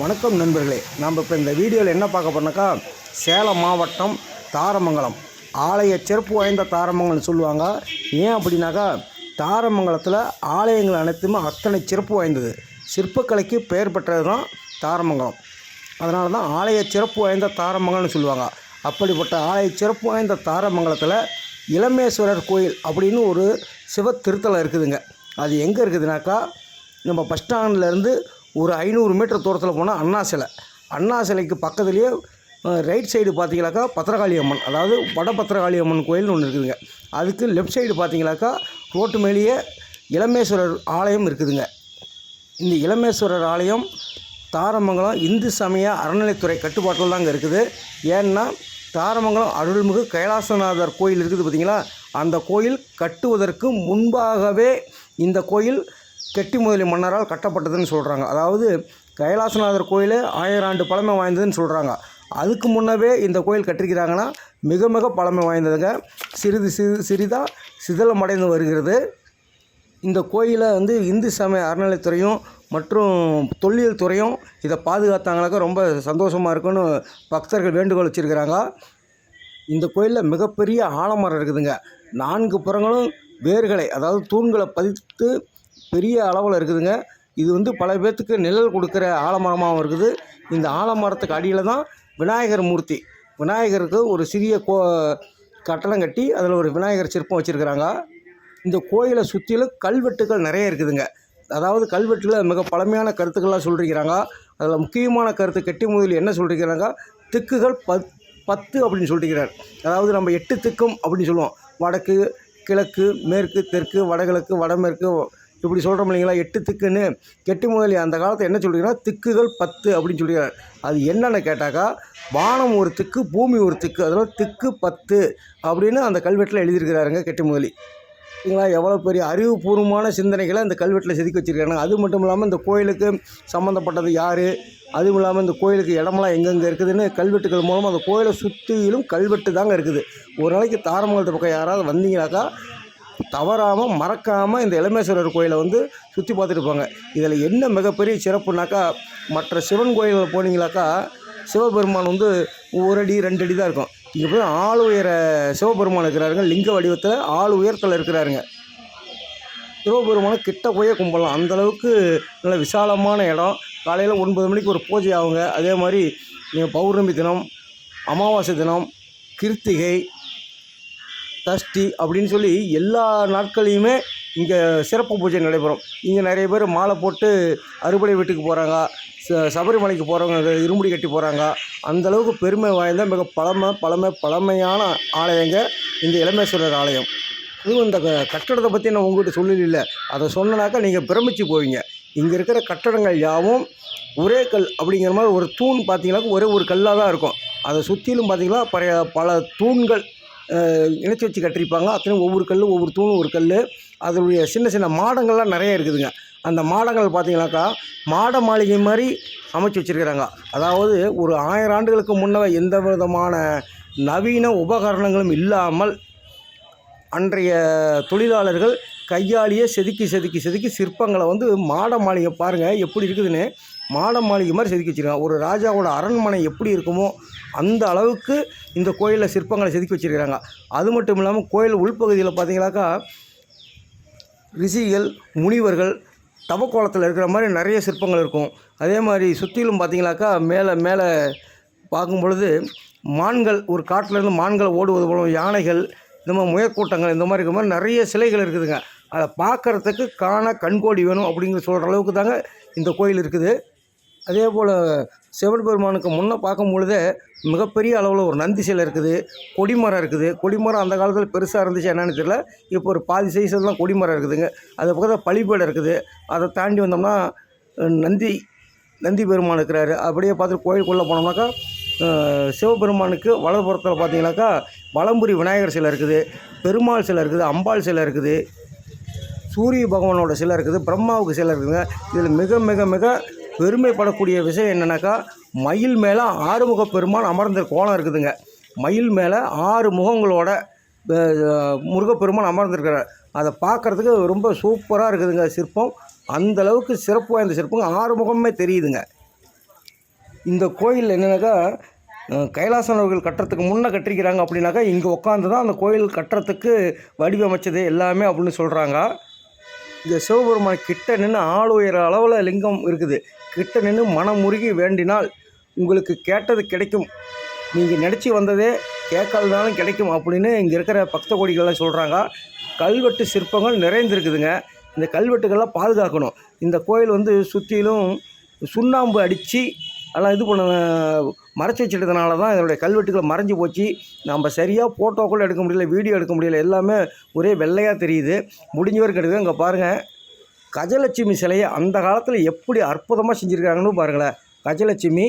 வணக்கம் நண்பர்களே. நாம் இப்போ இந்த வீடியோவில் என்ன பார்க்க போனாக்கா சேலம் மாவட்டம் தாரமங்கலம். ஆலய சிறப்பு வாய்ந்த தாரமங்கலம் சொல்லுவாங்க. ஏன் அப்படின்னாக்கா தாரமங்கலத்தில் ஆலயங்கள் அனைத்துமே அத்தனை சிறப்பு வாய்ந்தது. சிற்பக்கலைக்கு பெயர் பெற்றது தான் தாரமங்கலம். அதனால தான் ஆலய சிறப்பு வாய்ந்த தாரமங்கலம்னு சொல்லுவாங்க. அப்படிப்பட்ட ஆலய சிறப்பு வாய்ந்த தாரமங்கலத்தில் இளமேஸ்வரர் கோயில் அப்படின்னு ஒரு சிவ திருத்தலம் இருக்குதுங்க. அது எங்கே இருக்குதுனாக்கா நம்ம பஸ் ஸ்டாண்ட்லேருந்து ஒரு ஐநூறு மீட்டர் தூரத்தில் போனால் அண்ணா சிலை. அண்ணா சிலைக்கு பக்கத்துலேயே ரைட் சைடு பார்த்தீங்களாக்கா பத்திரகாளி அம்மன். அதாவது வட பத்திரகாளி அம்மன் கோயில்னு ஒன்று இருக்குதுங்க. அதுக்கு லெஃப்ட் சைடு பார்த்தீங்களாக்கா ரோட்டு மேலேயே இளமேஸ்வரர் ஆலயம் இருக்குதுங்க. இந்த இளமேஸ்வரர் ஆலயம் தாரமங்கலம் இந்து சமய அறநிலைத்துறை கட்டுப்பாட்டில் தாங்க இருக்குது. ஏன்னா தாரமங்கலம் அருள்மிகு கைலாசநாதர் கோயில் இருக்குது பார்த்தீங்களா அந்த கோயில் கட்டுவதற்கு முன்பாகவே இந்த கோயில் கெட்டி முதலி மன்னரால் கட்டப்பட்டதுன்னு சொல்கிறாங்க அதாவது கைலாசநாதர் கோயில் ஆயிரம் ஆண்டு பழமை வாய்ந்ததுன்னு சொல்கிறாங்க அதுக்கு முன்னவே இந்த கோயில் கட்டிருக்கிறாங்கன்னா மிக மிக பழமை வாய்ந்ததுங்க. சிறிது சிறு சிறிதாக சிதிலமடைந்து வருகிறது. இந்த கோயிலை வந்து இந்து சமய அறநிலைத்துறையும் மற்றும் தொல்லியல் துறையும் இதை பாதுகாத்தாங்களாக்க ரொம்ப சந்தோஷமாக இருக்குன்னு பக்தர்கள் வேண்டுகோள் வச்சுருக்கிறாங்க. இந்த கோயிலில் மிகப்பெரிய ஆலமரம் இருக்குதுங்க. நான்கு புறங்களும் வேர்களை அதாவது தூண்களை பதித்து பெரிய அளவில் இருக்குதுங்க. இது வந்து பல பேர்த்துக்கு நிழல் கொடுக்குற ஆலமரமாகவும் இருக்குது. இந்த ஆலமரத்துக்கு அடியில் தான் விநாயகர் மூர்த்தி. விநாயகருக்கு ஒரு சிறிய கோ கட்டணம் கட்டி அதில் ஒரு விநாயகர் சிற்பம் வச்சுருக்கிறாங்க. இந்த கோயிலை சுற்றிலும் கல்வெட்டுகள் நிறைய இருக்குதுங்க. அதாவது கல்வெட்டில் மிக பழமையான கருத்துக்கள்லாம் சொல்லியிருக்கிறாங்க அதில் முக்கியமான கருத்து கெட்டி முதலில் என்ன சொல்லியிருக்கிறாங்க திக்குகள் பத் பத்து அப்படின்னு சொல்லியிருக்கிறார் அதாவது நம்ம எட்டு திக்கும் அப்படின்னு சொல்லுவோம். வடக்கு கிழக்கு மேற்கு தெற்கு வடகிழக்கு வடமேற்கு இப்படி சொல்கிறோம் இல்லைங்களா? எட்டு திக்குன்னு கெட்டு முதலி அந்த காலத்தில் என்ன சொல்கிறீங்கன்னா திக்குகள் பத்து அப்படின்னு சொல்கிறார் அது என்னென்னு கேட்டாக்கா வானம் ஒரு திக்கு பூமி ஒரு திக்கு அதனால் திக்கு பத்து அப்படின்னு அந்த கல்வெட்டில் எழுதியிருக்கிறாருங்க கெட்டு முதலி. சரிங்களா எவ்வளோ பெரிய அறிவுபூர்வமான சிந்தனைகளை இந்த கல்வெட்டில் செதுக்கி வச்சுருக்காங்க அது மட்டும் இல்லாமல் இந்த கோயிலுக்கு சம்மந்தப்பட்டது யார்? அதுவும் இல்லாமல் இந்த கோயிலுக்கு இடமெல்லாம் எங்கெங்கே இருக்குதுன்னு கல்வெட்டுகள் மூலமாக அந்த கோயிலை சுற்றிலும் கல்வெட்டு தாங்க இருக்குது. ஒரு நாளைக்கு தாரமங்கலத்து பக்கம் யாராவது வந்தீங்கனாக்கா தவறாமல் மறக்காமல் இந்த இளமேஸ்வரர் கோயிலை வந்து சுற்றி பார்த்துட்டு போங்க. இதில் என்ன மிகப்பெரிய சிறப்புனாக்கா மற்ற சிவன் கோயிலில் போனீங்களாக்கா சிவபெருமான் வந்து ஒரு அடி ரெண்டு அடி தான் இருக்கும். இங்கே போய் ஆள் உயர சிவபெருமான் இருக்கிறாருங்க. லிங்க வடிவத்தில் ஆள் உயரத்தில் இருக்கிறாருங்க. சிவபெருமானை கிட்ட போயே கும்பிடலாம். அந்தளவுக்கு நல்ல விசாலமான இடம். காலையில் ஒன்பது மணிக்கு ஒரு பூஜை ஆகுங்க. அதே மாதிரி பௌர்ணமி தினம் அமாவாசை தினம் கிருத்திகை சஷ்டி அப்படின்னு சொல்லி எல்லா நாட்களையுமே இங்கே சிறப்பு பூஜை நடைபெறும். இங்கே நிறைய பேர் மாலை போட்டு அறுபடை வீட்டுக்கு போகிறாங்க ச சபரிமலைக்கு போகிறவங்க இருமுடி கட்டி போகிறாங்க அந்தளவுக்கு பெருமை வாய்ந்த மிக பழமை பழமை பழமையான ஆலயங்க இந்த இளமேஸ்வரர் ஆலயம். அதுவும் இந்த க- கட்டடத்தை பற்றி நான் உங்கள்கிட்ட சொல்லல அதை சொன்னனாக்கா நீங்கள் பிரமிச்சு போவீங்க. இங்கே இருக்கிற கட்டடங்கள் யாவும் ஒரே கல் அப்படிங்கிற மாதிரி ஒரு தூண் பார்த்தீங்கன்னாக்கா ஒரே ஒரு கல்லாக தான் இருக்கும். அதை சுற்றிலும் பார்த்தீங்கன்னா பழைய பல தூண்கள் இணைச்சி வச்சு கட்டிருப்பாங்க அத்தனையும் ஒவ்வொரு கல் ஒவ்வொரு தூணும் ஒரு கல் அதனுடைய சின்ன சின்ன மாடங்கள்லாம் நிறைய இருக்குதுங்க. அந்த மாடங்கள் பார்த்தீங்கன்னாக்கா மாட மாளிகை மாதிரி அமைச்சு வச்சுருக்கிறாங்க. அதாவது ஒரு ஆயிரம் ஆண்டுகளுக்கு முன்னே எந்த விதமான நவீன உபகரணங்களும் இல்லாமல் அன்றைய தொழிலாளர்கள் கையாலேயே செதுக்கி செதுக்கி செதுக்கி சிற்பங்களை வந்து மாட மாளிகை பாருங்கள் எப்படி இருக்குதுன்னு மாட மாளிகை மாதிரி செதுக்கி வச்சுருக்காங்க. ஒரு ராஜாவோட அரண்மனை எப்படி இருக்குமோ அந்த அளவுக்கு இந்த கோயிலில் சிற்பங்களை செதுக்கி வச்சுருக்கிறாங்க. அது மட்டும் இல்லாமல் கோயில் உள்பகுதியில் பார்த்தீங்கன்னாக்கா ரிஷிகள் முனிவர்கள் தவக்கோலத்தில் இருக்கிற மாதிரி நிறைய சிற்பங்கள் இருக்கும். அதே மாதிரி சுற்றிலும் பார்த்தீங்கன்னாக்கா மேலே மேலே பார்க்கும் பொழுது மான்கள் ஒரு காட்டிலேருந்து மான்கள் ஓடுவது போல யானைகள் இந்த மாதிரி முயற்கூட்டங்கள் இந்த மாதிரி இருக்கிற மாதிரி நிறைய சிலைகள் இருக்குதுங்க. அதை பார்க்குறதுக்கு காண கண்கோடி வேணும் அப்படிங்கிற சொல்கிற அளவுக்கு தாங்க இந்த கோயில் இருக்குது. அதே போல் சிவன் பெருமானுக்கு முன்னே பார்க்கும் பொழுதே மிகப்பெரிய அளவில் ஒரு நந்தி சிலை இருக்குது கொடிமரம் இருக்குது. கொடிமரம் அந்த காலத்தில் பெருசாக இருந்துச்சு என்னென்னு தெரியல. இப்போ ஒரு பாதி சைஸில் தான் கொடிமரம் இருக்குதுங்க. அது பக்கத்தில் பழிபீடம் இருக்குது. அதை தாண்டி வந்தோம்னா நந்தி நந்தி பெருமான் இருக்கிறாரு. அப்படியே பார்த்துட்டு கோயிலுக்குள்ளே போனோம்னாக்கா சிவபெருமானுக்கு வலதுபுறத்தில் பார்த்தீங்கன்னாக்கா வலம்புரி விநாயகர் சிலை இருக்குது பெருமாள் சிலை இருக்குது அம்பாள் சிலை இருக்குது சூரிய பகவானோட சிலை இருக்குது பிரம்மாவுக்கு சிலை இருக்குதுங்க. இதில் மிக மிக மிக பெருமைப்படக்கூடிய விஷயம் என்னென்னாக்கா மயில் மேலே ஆறுமுக பெருமான் அமர்ந்த கோலம் இருக்குதுங்க. மயில் மேலே ஆறு முகங்களோட முருகப்பெருமான் அமர்ந்திருக்கிறார். அதை பார்க்குறதுக்கு ரொம்ப சூப்பராக இருக்குதுங்க சிற்பம். அந்தளவுக்கு சிறப்பு வாய்ந்த சிற்பம். ஆறு முகமே தெரியுதுங்க. இந்த கோயில் என்னென்னாக்கா கைலாசன் கைலாசனவர்கள் கட்டுறதுக்கு முன்னே கட்டிருக்கிறாங்க அப்படின்னாக்கா இங்கே உட்காந்து தான் அந்த கோயில் கட்டுறதுக்கு வடிவமைச்சது எல்லாமே அப்படின்னு சொல்கிறாங்க இந்த சிவபெருமான் கிட்ட நின்று ஆள் உயர அளவில் லிங்கம் இருக்குது. கிட்ட நின்று மனமுருகி வேண்டினால் உங்களுக்கு கேட்டது கிடைக்கும். நீங்கள் நினச்சி வந்ததே கேட்காதனாலும் கிடைக்கும் அப்படின்னு இங்கே இருக்கிற பக்த கோடிகள்லாம் சொல்கிறாங்க கல்வெட்டு சிற்பங்கள் நிறைந்திருக்குதுங்க. இந்த கல்வெட்டுகள்லாம் பாதுகாக்கணும். இந்த கோயில் வந்து சுற்றிலும் சுண்ணாம்பு அடித்து எல்லாம் இது பண்ண மறைச்சி வச்சுட்டதுனால தான் இதனுடைய கல்வெட்டுகளை மறைஞ்சு போச்சு. நம்ம சரியாக ஃபோட்டோ கூட எடுக்க முடியல வீடியோ எடுக்க முடியல. எல்லாமே ஒரே வெள்ளையாக தெரியுது. முடிஞ்ச வரைக்கும் எடுக்குது இங்கே பாருங்கள் கஜலட்சுமி சிலையை அந்த காலத்தில் எப்படி அற்புதமாக செஞ்சுருக்காங்கன்னு பாருங்களேன். கஜலட்சுமி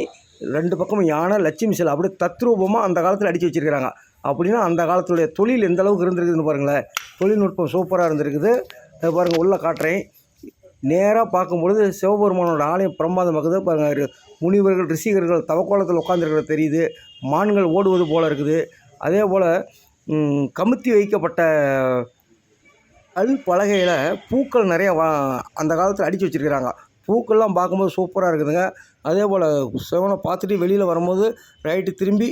ரெண்டு பக்கமும் யானை லட்சுமி சிலை அப்படியே தத்ரூபமாக அந்த காலத்தில் அடித்து வச்சிருக்கிறாங்க. அப்படின்னா அந்த காலத்துடைய தொழில் எந்த அளவுக்கு இருந்திருக்குதுன்னு பாருங்களேன். தொழில்நுட்பம் சூப்பராக இருந்திருக்குது. பாருங்கள் உள்ளே காட்டுறேன். நேராக பார்க்கும்பொழுது சிவபெருமானோட ஆலயம் பிரமாதமாக்குது பாருங்கள் முனிவர்கள் ரிஷிகர்கள் தவக்கோலத்தில் உட்காந்துருக்கிறது தெரியுது. மான்கள் ஓடுவது போல் இருக்குது. அதே போல் கமுத்தி வைக்கப்பட்ட கல் பலகையில் பூக்கள் நிறைய வா அந்த காலத்தில் அடித்து வச்சுருக்கிறாங்க. பூக்கள்லாம் பார்க்கும்போது சூப்பராக இருக்குதுங்க. அதே போல் சிவனை பார்த்துட்டு வெளியில் வரும்போது ரைட்டு திரும்பி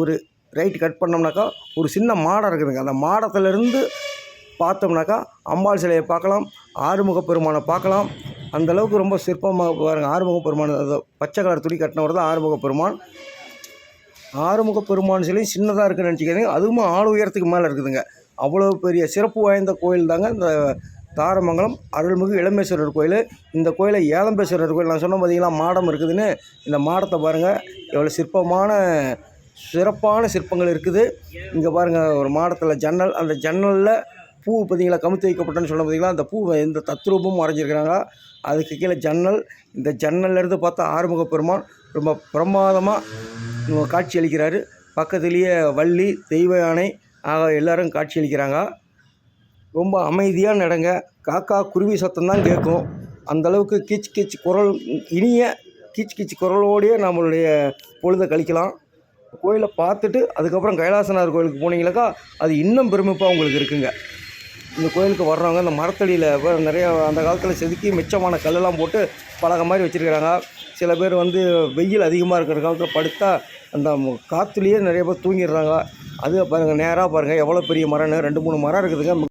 ஒரு ரைட்டு கட் பண்ணோம்னாக்கா ஒரு சின்ன மாடம் இருக்குதுங்க. அந்த மாடத்துலேருந்து பார்த்தோம்னாக்கா அம்பாள் சிலையை பார்க்கலாம் ஆறுமுக பெருமானை பார்க்கலாம். அந்த அளவுக்கு ரொம்ப சிற்பமாக பாருங்கள் ஆறுமுக பெருமான் அந்த பச்சை கலர் துணி கட்டினவர் தான் ஆறுமுக பெருமான். ஆறுமுக பெருமான் சிலையும் சின்னதாக இருக்குன்னு நினச்சிக்கிறீங்க அதுவும் ஆள் உயரத்துக்கு மேலே இருக்குதுங்க. அவ்வளோ பெரிய சிறப்பு வாய்ந்த கோயில் தாங்க இந்த தாரமங்கலம். அருள்மிகு இளமேஸ்வரர் கோயில். இந்த கோயிலை ஏலம்பேஸ்வரர் கோயில் நான் சொன்ன பார்த்தீங்களா மாடம் இருக்குதுன்னு? இந்த மாடத்தை பாருங்கள் எவ்வளோ சிற்பமான சிறப்பான சிற்பங்கள் இருக்குது. இங்கே பாருங்கள் ஒரு மாடத்தில் ஜன்னல். அந்த ஜன்னலில் பூ பார்த்தீங்களா கமுத்து வைக்கப்பட்டன்னு சொன்ன பார்த்தீங்களா அந்த பூ எந்த தத்ரூபமும் வரைஞ்சிருக்கிறாங்க அதுக்கு கீழே ஜன்னல். இந்த ஜன்னல்ல இருந்து பார்த்தா ஆறுமுக பெருமான் ரொம்ப பிரமாதமாக காட்சி அளிக்கிறாரு. பக்கத்துலேயே வள்ளி தெய்வ யானை ஆக எல்லாரும் காட்சி அளிக்கிறாங்க. ரொம்ப அமைதியாக நடங்க. காக்கா குருவி சத்தம் தான் கேட்கும். அந்த அளவுக்கு கீச் கீச் குரல் இனிய கீச் கீச் குரலோடையே நம்மளுடைய பொழுதை கழிக்கலாம். கோயிலை பார்த்துட்டு அதுக்கப்புறம் கைலாசநாதர் கோயிலுக்கு போனீங்களாக்கா அது இன்னும் பெருமைப்பாக உங்களுக்கு இருக்குங்க. இந்த கோயிலுக்கு வர்றவங்க இந்த மரத்தடியில் நிறைய அந்த காலத்தில் செதுக்கி மிச்சமான கல்லெல்லாம் போட்டு பழக மாதிரி வச்சுருக்கிறாங்க. சில பேர் வந்து வெயில் அதிகமாக இருக்கிற காலத்தில் படுத்தா அந்த காற்றுலேயே நிறைய பேர் தூங்கிடுறாங்க. அது பாருங்கள் நேராக பாருங்கள் எவ்வளோ பெரிய மரம்னு? ரெண்டு மூணு மரம் இருக்குதுங்க.